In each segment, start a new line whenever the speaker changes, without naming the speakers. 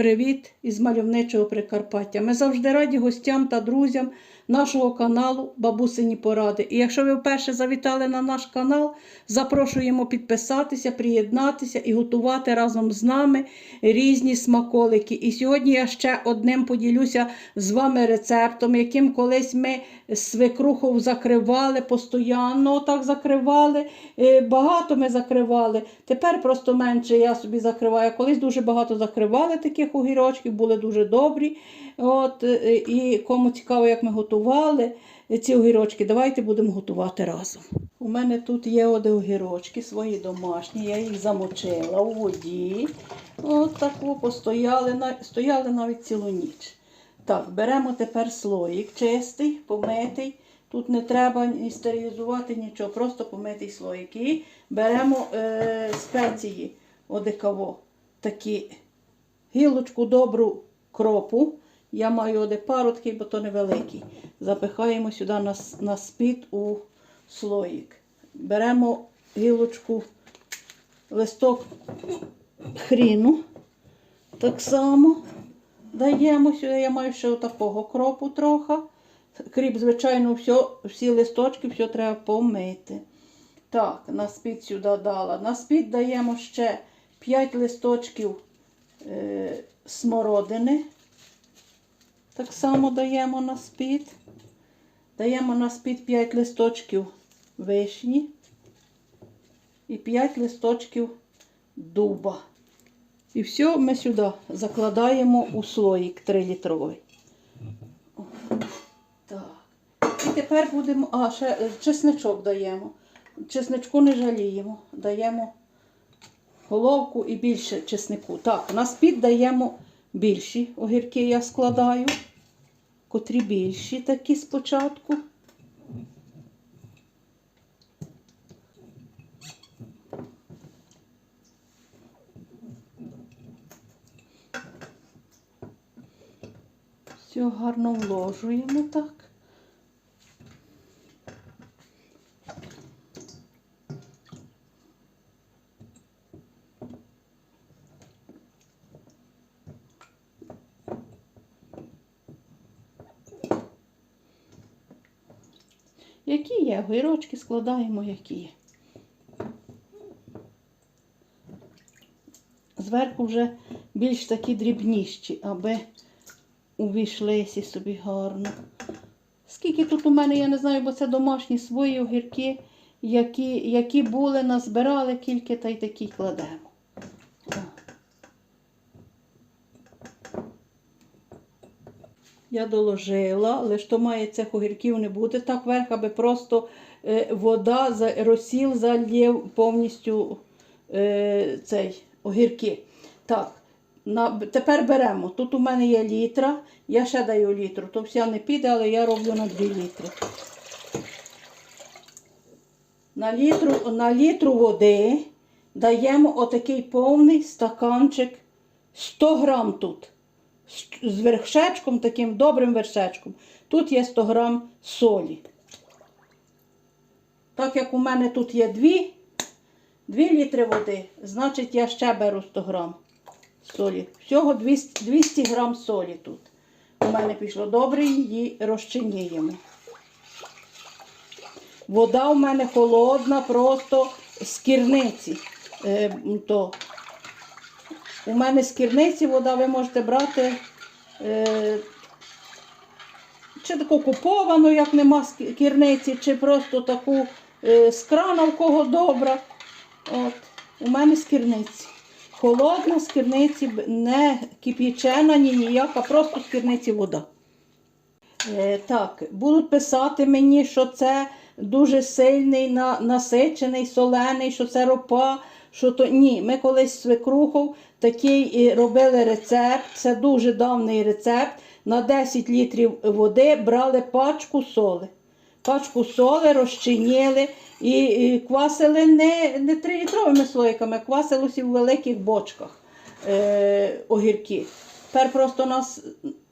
Привіт із мальовничого Прикарпаття. Ми завжди раді гостям та друзям нашого каналу Бабусині Поради. І якщо ви вперше завітали на наш канал, запрошуємо підписатися, приєднатися і готувати разом з нами різні смаколики. І сьогодні я ще одним поділюся з вами рецептом, яким колись ми свекрухов закривали, постійно так закривали. Е, Багато ми закривали. Тепер просто менше я собі закриваю. Колись дуже багато закривали таких огірочків, були дуже добрі. От, е, І кому цікаво, як ми готували ці огірочки, давайте будемо готувати разом. У мене тут є огірочки свої домашні, я їх замочила у воді. От таку постояли, стояли навіть цілу ніч. Так, беремо тепер слоїк чистий, помитий. Тут не треба ні стерилізувати нічого, просто помитий слоїк. І беремо е, спеції одекаво, такі гілочку добру кропу. Я маю оде пару бо то невеликий. Запихаємо сюди на, на спід у слоїк. Беремо гілочку, листок хріну. Так само даємо сюди. Я маю ще такого кропу трохи. Кріп, звичайно, все, всі листочки, все треба помити. Так, на спід сюди дала. На спід даємо ще 5 листочків смородини. Так само даємо на спід. Даємо на спід 5 листочків вишні і 5 листочків дуба. І все ми сюди закладаємо у слоїк 3-літровий. Так. І тепер будемо. А, ще е, чесничок даємо. Чесничку не жаліємо. Даємо головку і більше чеснику. Так, на спід даємо більші огірки, я складаю, котрі більші такі спочатку. Все гарно вложуємо так. Які є? Огірочки складаємо, які є. Зверху вже більш такі дрібніші, аби увійшлися собі гарно. Скільки тут у мене, я не знаю, бо це домашні свої огірки, які, які були, назбирали, кільки та й такі кладемо. Я доложила, але ж то має цих огірків не бути так вверх, аби просто е, вода, розсіл залив повністю е, цей огірки. Так, на, тепер беремо. Тут у мене є літра, я ще даю літру, то вся не піде, але я роблю на 2 літри. На літру, на літру води даємо отакий повний стаканчик 100 грам тут. З- вершечком, таким добрим вершечком. Тут є 100 грам солі. Так як у мене тут є 2, 2 літри води, значить я ще беру 100 грам солі. Всього 200, 200 грам солі тут. У мене пішло добре, її розчиніємо. Вода у мене холодна, просто з керниці. Е, то. У мене з керниці вода ви можете брати е, чи таку куповану, як нема ки- чи просто таку е, з крана, в кого добра. От, у мене з керниці. Холодна з керниці, б- не кип'ячена, ні ніяка, просто з керниці вода. Е, так, будуть писати мені, що це дуже сильний, на, насичений, солений, що це ропа. Що то ні, ми колись з свекрухов такий робили рецепт. Це дуже давній рецепт. На 10 літрів води брали пачку соли. Пачку соли розчиніли і, квасили не, не 3-літровими слоїками, квасилося в великих бочках е, огірки. Тепер просто нас,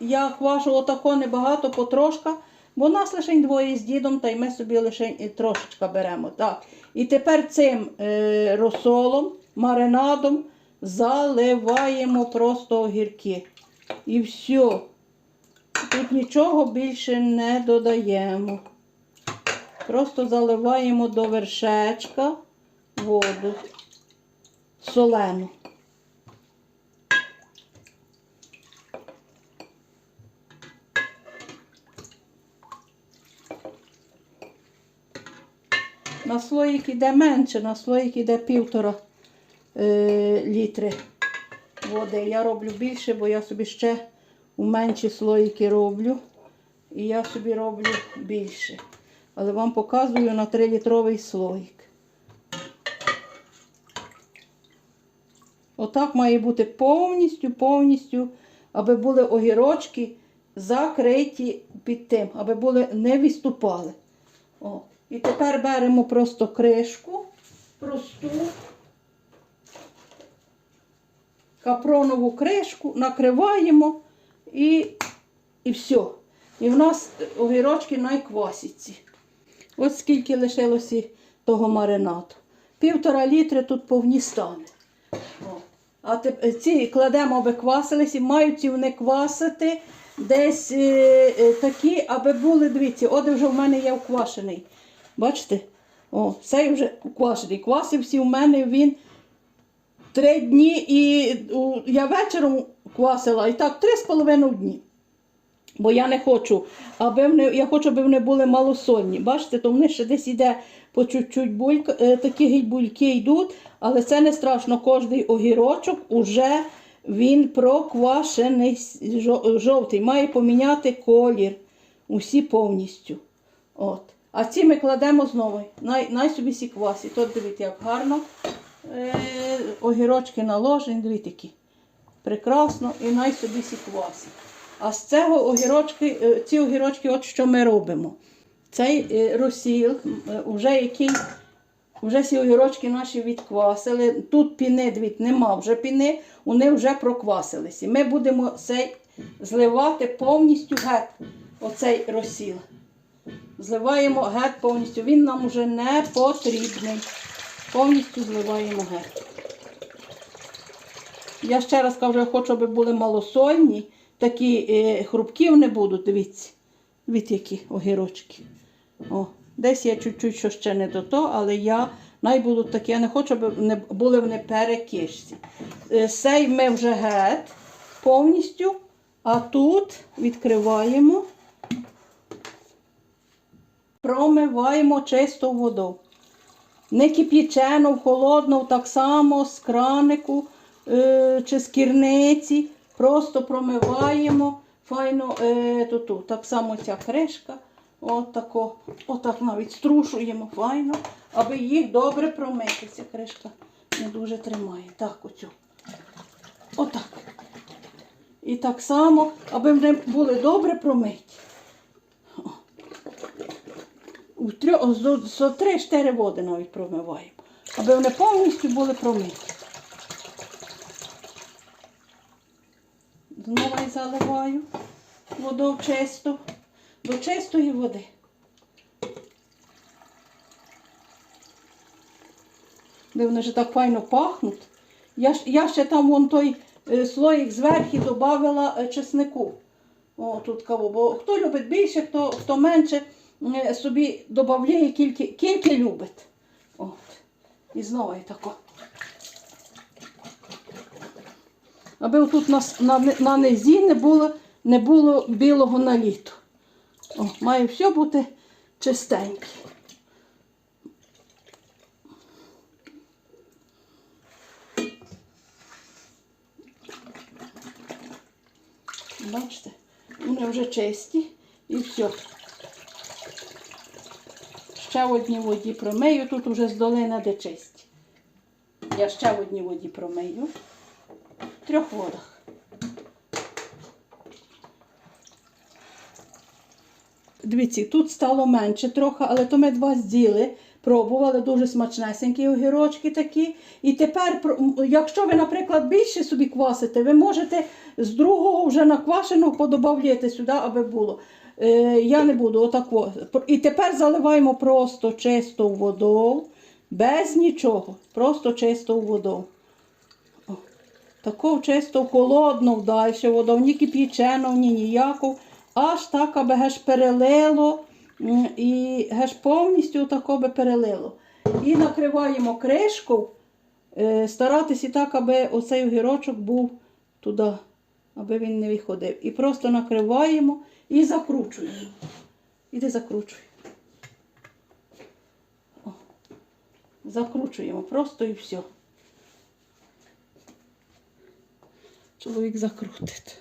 я квашу отако небагато, потрошка, бо нас лише двоє з дідом, та й ми собі лише трошечка беремо. Так. І тепер цим е, розсолом, маринадом заливаємо просто огірки. І все. Тут нічого більше не додаємо. Просто заливаємо до вершечка воду солену. На слоїк іде менше, на слоїк іде півтора літри води. Я роблю більше, бо я собі ще у менші слоїки роблю. І я собі роблю більше. Але вам показую на 3-літровий слоїк. Отак має бути повністю, повністю, аби були огірочки закриті під тим, аби були не відступали. О. І тепер беремо просто кришку, просту капронову кришку, накриваємо і, і все. І в нас огірочки найквасяться. Ось скільки лишилося того маринату. Півтора літри тут повні стане. А ці кладемо, аби квасилися, мають ці вони квасити десь е, е, такі, аби були, дивіться, от вже в мене є вквашений. Бачите? О, цей вже квашений. Квасився у мене він три дні і я вечором квасила і так три з половиною дні. Бо я не хочу, аби вони, я хочу, аби вони були малосольні. Бачите, то вони ще десь іде по чуть-чуть булька, е, такі геть бульки йдуть, але це не страшно. Кожний огірочок уже він проквашений жовтий, має поміняти колір. Усі повністю. От. А ці ми кладемо знову. Най, най собі сі квасі. Тут дивіться, як гарно. Е, огірочки наложені, дивіться які. Прекрасно і най собі сі квасі. А з цього огірочки, е, ці огірочки, от що ми робимо. Цей е, розсіл, вже який, вже ці огірочки наші відквасили. Тут піни, дивіться, нема вже піни, вони вже проквасилися. Ми будемо цей зливати повністю геть, оцей розсіл. Зливаємо геть повністю. Він нам вже не потрібний. Повністю зливаємо геть. Я ще раз кажу, я хочу, аби були малосольні, такі е, хрупкі вони будуть, дивіться. Дивіться, які огірочки. О, десь я чуть-чуть що ще не до того, але я най будуть такі, я не хочу, аби не були вони перекишці. Е, Сей ми вже геть повністю, а тут відкриваємо, промиваємо чисту воду. Не кип'ячену, холодну, так само з кранику е, чи з кірниці. Просто промиваємо файно е, ту, ту. Так само ця кришка. Отако, отак навіть струшуємо файно, аби їх добре промити. Ця кришка не дуже тримає. Так, оцю. Отак. І так само, аби вони були добре промиті. У трьох, зо, 3-4 води навіть промиваємо, аби вони повністю були промиті. Знову заливаю воду в чисту, до чистої води. Де вони вже так файно пахнуть. Я, я ще там вон той е, слоїк зверху додавала е, чеснику. О, тут кого. Бо хто любить більше, хто, хто менше, собі додає кільки, кільки любить. От. І знову тако. Аби тут на, на, на низі не було, не було білого наліту. О, має все бути чистеньке. Бачите, вони вже чисті і все. Ще в одній воді промию, тут вже з долина де чисті. Я ще в одній воді промию. В трьох водах. Дивіться, тут стало менше трохи, але то ми два зділи, пробували дуже смачнесенькі огірочки такі. І тепер, якщо ви, наприклад, більше собі квасите, ви можете з другого вже наквашеного подобавляти сюди, аби було. Е, я не буду отако. І тепер заливаємо просто чисту водою, без нічого. Просто чисту водою. О, Тако чисто холодно далі, вода, ні кип'ячено, ні ніяку. Аж так, аби геш перелило і геш повністю тако би перелило. І накриваємо кришку, е, старатися так, аби оцей огірочок був туди, аби він не виходив. І просто накриваємо і закручуємо. Іди закручуй. О. Закручуємо просто і все. Чоловік закрутить.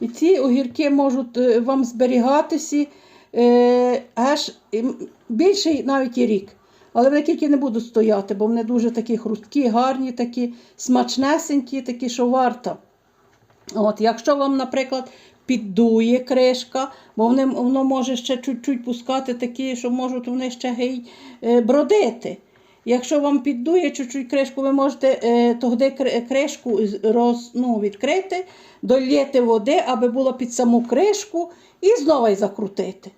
І ці огірки можуть е, вам зберігатися е, аж м, більше навіть і рік. Але вони тільки не будуть стояти, бо вони дуже такі хрусткі, гарні, такі смачнесенькі, такі, що варто. От, якщо вам, наприклад, піддує кришка, бо вони, воно може ще чуть-чуть пускати такі, що можуть вони ще гей, е, бродити. Якщо вам піддує чуть-чуть кришку, ви можете е, кри- кришку роз, ну, відкрити, доліти води, аби було під саму кришку, і знову закрутити.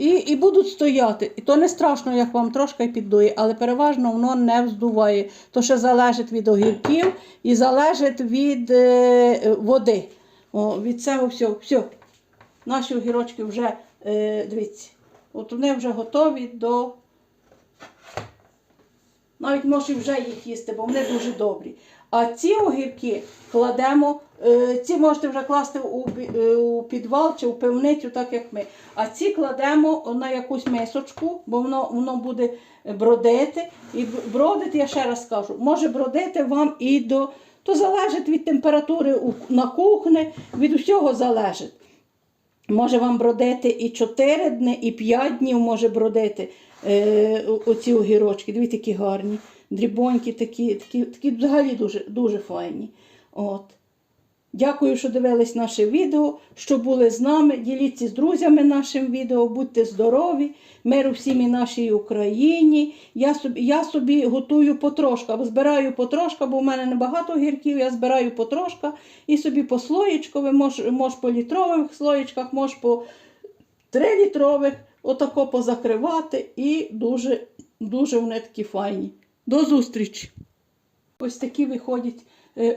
І, і будуть стояти. І то не страшно, як вам трошки піддує, але переважно воно не вздуває. То ще залежить від огірків і залежить від е, води. О, від цього всього. Все. Наші огірочки вже, е, дивіться, от вони вже готові до. Навіть може вже їх їсти, бо вони дуже добрі. А ці огірки кладемо, ці можете вже класти у, е, у підвал чи у пивницю, так як ми. А ці кладемо на якусь мисочку, бо воно, воно буде бродити. І бродити, я ще раз кажу, може бродити вам і до. То залежить від температури на кухні, від усього залежить. Може вам бродити і 4 дні, і 5 днів може бродити е, оці огірочки. Дивіться, які гарні. Дрібонькі такі, такі, такі взагалі дуже, дуже файні. От. Дякую, що дивились наше відео, що були з нами. Діліться з друзями нашим відео, будьте здорові, миру всім і нашій Україні. Я собі, я собі готую потрошка, збираю потрошка, бо в мене небагато гірків, я збираю потрошка і собі по слоєчкові, мож, мож по літрових слоєчках, мож по 3 літрових, отако позакривати і дуже, дуже вони такі файні. До зустрічі! Ось такі виходять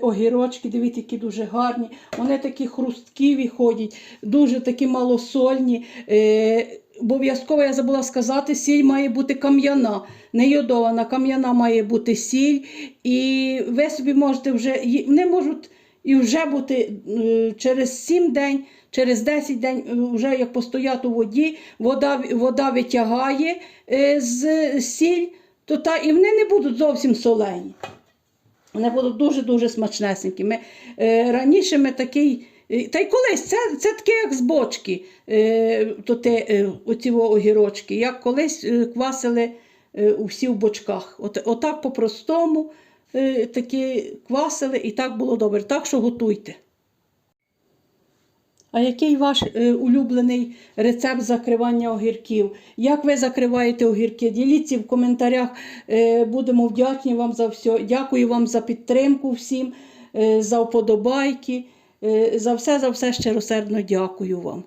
огірочки, дивіться, які дуже гарні. Вони такі хрусткі виходять, дуже такі малосольні. Е, Обов'язково я забула сказати, сіль має бути кам'яна, не йодована. Кам'яна має бути сіль. І ви собі можете вже, вони можуть і вже бути е, через 7 день, через 10 день, е, вже як постоять у воді, вода, вода витягає е, з сіль, то та, і вони не будуть зовсім солені. Вони будуть дуже-дуже смачнесенькі. Ми, е, раніше ми такий. е, Та й колись це, це таке, як з бочки, е, то те, е, оці огірочки, як колись е, квасили е, усі в бочках. От, отак по-простому е, такі квасили і так було добре. Так що готуйте. А який ваш е, улюблений рецепт закривання огірків? Як ви закриваєте огірки? Діліться в коментарях. Е, будемо вдячні вам за все. Дякую вам за підтримку всім, е, за вподобайки. Е, за все, за все щиросердно дякую вам.